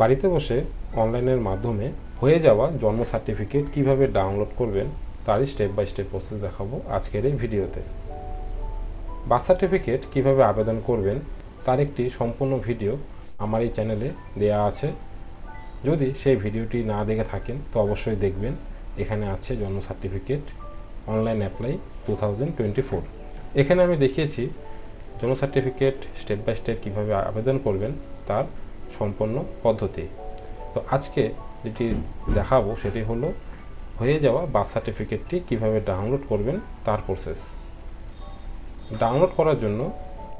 বাড়িতে বসে অনলাইনের মাধ্যমে হয়ে যাওয়া জন্ম সার্টিফিকেট কীভাবে ডাউনলোড করবেন, তারই স্টেপ বাই স্টেপ প্রসেস দেখাবো আজকের এই ভিডিওতে। বার্থ সার্টিফিকেট কীভাবে আবেদন করবেন, তার একটি সম্পূর্ণ ভিডিও আমার এই চ্যানেলে দেয়া আছে। যদি সেই ভিডিওটি না দেখে থাকেন, তো অবশ্যই দেখবেন। এখানে আছে জন্ম সার্টিফিকেট অনলাইন অ্যাপ্লাই টু এখানে আমি দেখিয়েছি জন্ম সার্টিফিকেট স্টেপ বাই স্টেপ কীভাবে আবেদন করবেন, তার সম্পূর্ণ পদ্ধতি। তো আজকে যেটি দেখাবো সেটি হলো হয়ে যাওয়া বার্থ সার্টিফিকেটটি কীভাবে ডাউনলোড করবেন তার প্রসেস ডাউনলোড করার জন্য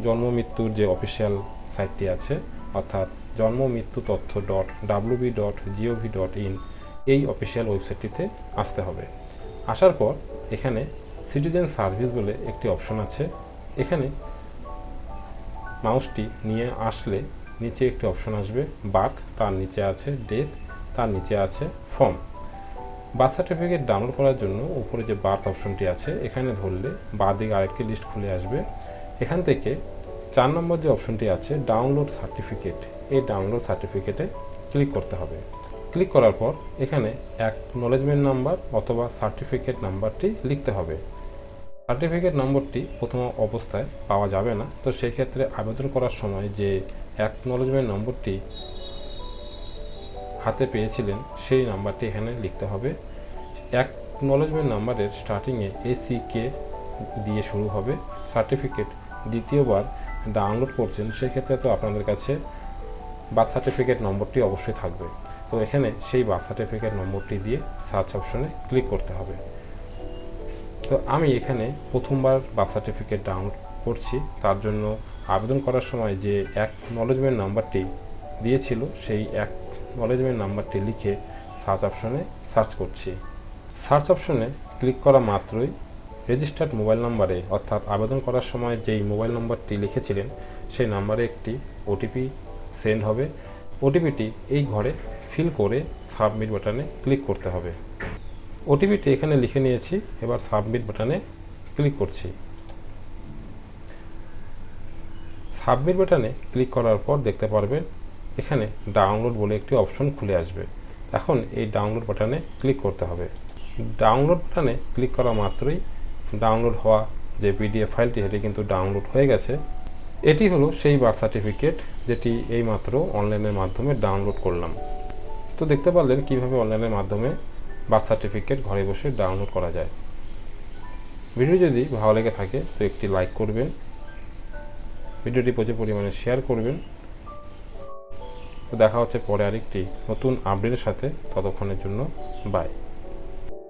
জন্ম মৃত্যুর যে অফিসিয়াল সাইটটি আছে, অর্থাৎ জন্ম মৃত্যু তথ্য dot WB dot GOV dot in এই অফিসিয়াল ওয়েবসাইটটিতে আসতে হবে। আসার পর এখানে সিটিজেন সার্ভিস বলে একটি অপশন আছে। এখানে মাউসটি নিয়ে আসলে নিচে একটি অপশন আসবে বার্থ তার নিচে আছে ডেথ তার নিচে আছে ফর্ম। বার্থ সার্টিফিকেট ডাউনলোড করার জন্য উপরে যে বার্থ অপশনটি আছে, এখানে ধরলে বাঁ দিকে আরেকটি লিস্ট খুলে আসবে। এখান থেকে চার নম্বর যে অপশনটি আছে, ডাউনলোড সার্টিফিকেট, এই ডাউনলোড সার্টিফিকেটে ক্লিক করতে হবে। ক্লিক করার পর এখানে অ্যাকনোলেজমেন্ট নাম্বার অথবা সার্টিফিকেট নাম্বারটি লিখতে হবে। সার্টিফিকেট নম্বরটি প্রথম অবস্থায় পাওয়া যাবে না। তো সেই ক্ষেত্রে আবেদন করার সময় যে অ্যাকনোলেজমেন্ট নম্বরটি হাতে পেয়েছিলেন, সেই নাম্বারটি এখানে লিখতে হবে। অ্যাকনোলেজমেন্ট নাম্বারের স্টার্টিংয়ে এসিকে দিয়ে শুরু হবে। সার্টিফিকেট দ্বিতীয়বার ডাউনলোড করছেন সেক্ষেত্রে তো আপনাদের কাছে বার্থ সার্টিফিকেট নম্বরটি অবশ্যই থাকবে। তো এখানে সেই বার্থ সার্টিফিকেট নম্বরটি দিয়ে সার্চ অপশনে ক্লিক করতে হবে। তো আমি এখানে প্রথমবার বার্থ সার্টিফিকেট ডাউনলোড করছি। তার জন্য আবেদন করার সময় যে এক নলেজমেন্ট নাম্বারটি দিয়েছিল, সেই এক নলেজমেন্ট নাম্বারটি লিখে সার্চ অপশনে সার্চ করছি। সার্চ অপশনে ক্লিক করা মাত্রই রেজিস্টার্ড মোবাইল নাম্বারে অর্থাৎ আবেদন করার সময় যেই মোবাইল নম্বরটি লিখেছিলেন, সেই নাম্বারে একটি ওটিপি সেন্ড হবে। ওটিপিটি এই ঘরে ফিল করে সাবমিট বাটনে ক্লিক করতে হবে। ওটিপিটি এখানে লিখে নিয়েছি, এবার সাবমিট বাটনে ক্লিক করছি। সাবমিট বাটনে ক্লিক করার পর দেখতে পারবেন, এখানে ডাউনলোড বলে একটি অপশন খুলে আসবে। এখন এই ডাউনলোড বাটনে ক্লিক করতে হবে। ডাউনলোড বাটনে ক্লিক করা মাত্রই ডাউনলোড হওয়া যে পিডিএফ ফাইলটি, সেটি কিন্তু ডাউনলোড হয়ে গেছে। এটি হলো সেই বার্থ সার্টিফিকেট যেটি এইমাত্র অনলাইনের মাধ্যমে ডাউনলোড করলাম। তো দেখতে পারলেন কীভাবে অনলাইনের মাধ্যমে বার্থ সার্টিফিকেট ঘরে বসে ডাউনলোড করা যায়। ভিডিও যদি ভালো লেগে থাকে, তো একটি লাইক করবেন। ভিডিওটি প্রচুর পরিমাণে শেয়ার করবেন। তো দেখা হচ্ছে পরে আরেকটি নতুন আপডেটের সাথে। ততক্ষণের জন্য বাই